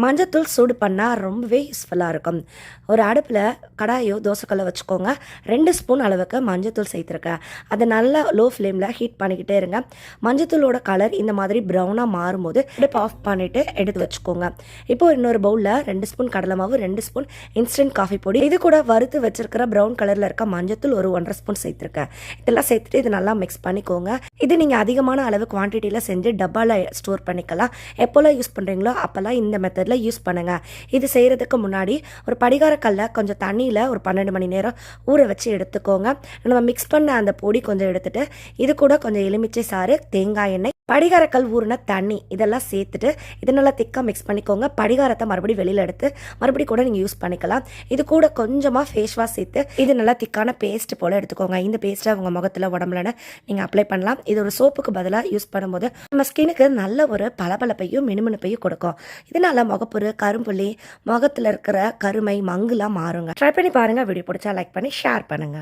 மஞ்சத்தூள் சூடு பண்ணால் ரொம்பவே யூஸ்ஃபுல்லாக இருக்கும். ஒரு அடுப்பில் கடாயோ தோசைக்கல்லை வச்சுக்கோங்க. ரெண்டு ஸ்பூன் அளவுக்கு மஞ்சத்தூள் சேர்த்துருக்கேன் அதை நல்லா லோ ஃப்ளேமில் ஹீட் பண்ணிக்கிட்டே இருங்க. மஞ்சத்தூளோட கலர் இந்த மாதிரி ப்ரௌனாக மாறும்போது அடுப்பு ஆஃப் பண்ணிவிட்டு எடுத்து வச்சுக்கோங்க. இப்போ இன்னொரு பவுலில் ரெண்டு ஸ்பூன் கடலை மாவு ரெண்டு ஸ்பூன் இன்ஸ்டன்ட் காஃபி பொடி. இது கூட வறுத்து வச்சிருக்கிற ப்ரௌன் கலரில் இருக்க மஞ்சத்தூள் ஒரு ஒன்றரை ஸ்பூன் சேர்த்துருக்கேன் இதெல்லாம் சேர்த்துட்டு இது நல்லா மிக்ஸ் பண்ணிக்கோங்க. இது நீங்கள் அதிகமான அளவு குவான்டிட்டியில் செஞ்சு டப்பாவில் ஸ்டோர் பண்ணிக்கலாம். எப்போல்லாம் யூஸ் பண்ணுறீங்களோ அப்போல்லாம் இந்த மெத்தட் மெத்தடில் யூஸ் பண்ணுங்கள் இது செய்கிறதுக்கு முன்னாடி ஒரு படிகாரக்கல்ல கொஞ்சம் தண்ணியில் ஒரு பன்னெண்டு மணி நேரம் ஊற வச்சு எடுத்துக்கோங்க. நம்ம மிக்ஸ் பண்ண அந்த பொடி கொஞ்சம் எடுத்துட்டு இது கூட கொஞ்சம் எலுமிச்சை சாறு தேங்காய் எண்ணெய் படிகாரக்கல் ஊறின தண்ணி இதெல்லாம் சேர்த்துட்டு இது நல்லா திக்காக மிக்ஸ் பண்ணிக்கோங்க. படிகாரத்தை மறுபடியும் வெளியில் எடுத்து மறுபடியும் கூட நீங்கள் யூஸ் பண்ணிக்கலாம். இது கூட கொஞ்சமாக ஃபேஸ் வாஷ் சேர்த்து இது நல்லா திக்கான பேஸ்ட் போல் எடுத்துக்கோங்க. இந்த பேஸ்ட்டை உங்கள் முகத்தில் உடம்புலன்னு நீங்கள் அப்ளை பண்ணலாம். இது ஒரு சோப்புக்கு பதிலாக யூஸ் பண்ணும்போது நம்ம ஸ்கின்னுக்கு நல்ல ஒரு பளபளப்பையும் மினுமினுப்பையும் கொடுக்கும். இதனால முகப்பொரு கரும்புள்ளி முகத்தில் இருக்கிற கருமை மங்குலாம் மாறுங்க. ட்ரை பண்ணி பாருங்கள் வீடியோ பிடிச்சா லைக் பண்ணி ஷேர் பண்ணுங்கள்